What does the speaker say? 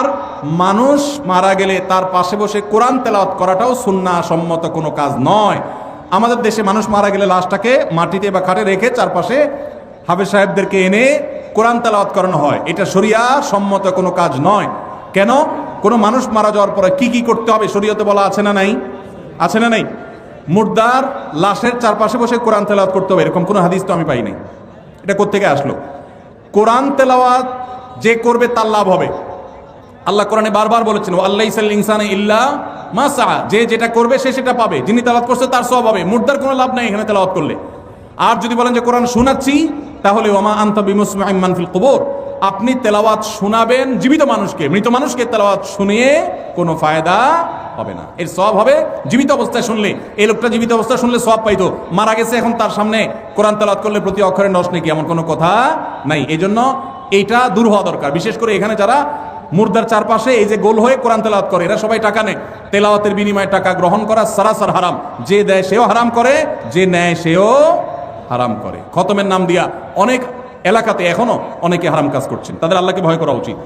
আর মানুষ মারা গেলে তার পাশে বসে কোরআন তেলাওয়াত করাটাও সুন্না সম্মত কোনো কাজ নয়। আমাদের দেশে মানুষ মারা গেলে লাশটাকে মাটিতে বা খাটে রেখে চারপাশে হাফেজ সাহেবদেরকে এনে কোরআন তেলাওয়াত করানো হয়। এটা শরিয়া সম্মত কোনো কাজ নয়। কেন? কোনো মানুষ মারা যাওয়ার পরে কি কি করতে হবে শরীয়তে বলা আছে না নাই? আছে না নাই? মুর্দার লাশের চারপাশে বসে কোরআন তেলাওয়াত করতে হবে, এরকম কোনো হাদিস তো আমি পাই নাই। এটা কোত্থেকে আসলো? কোরআন তেলাওয়াত যে করবে তার লাভ হবে। আল্লাহ কোরআনে বারবার বলেছেন আল্লাহ ইনসানে ইল্লা মাসা যে যেটা করবে, সে সেটা পাবে। যিনি তেলাওয়াত করছে, তার সব হবে। মুর্দার কোনো লাভ নাই এখানে তেলাওয়াত করলে। আর যদি বলেন যে, কোরআন শোনাচ্ছি তাহলে ওমা আন্তা বিমুসমান ফিল কবর আপনি তেলাওয়াত শোনাবেন জীবিত মানুষকে। মৃত মানুষকে তেলাওয়াত শুনিয়ে কোনো ফায়দা হবে না। এর সব হবে জীবিত অবস্থায় শুনলে। এই লোকটা জীবিত অবস্থায় শুনলে সব পাইতো। মারা গেছে এখন তার সামনে। কোরআন তেলাওয়াত করলে প্রতি অক্ষরে নষ্ট নাকি? এমন কোনো কথা নাই। এই জন্য এইটা দূর হওয়া দরকার। বিশেষ করে এখানে যারা মুর্দার চারপাশে এই যে গোল হয়ে কোরআন তেলাওয়াত করে, এরা সবাই টাকা নেয়। তেলাওয়াতের বিনিময়ে টাকা গ্রহণ করা সারাসার হারাম। যে দেয় সেও হারাম করে, যে নেয় সেও হারাম করে। খতমের নাম দিয়া অনেক এলাকাতে এখনও অনেকে হারাম কাজ করছেন। তাদের আল্লাহকে ভয় করা উচিত।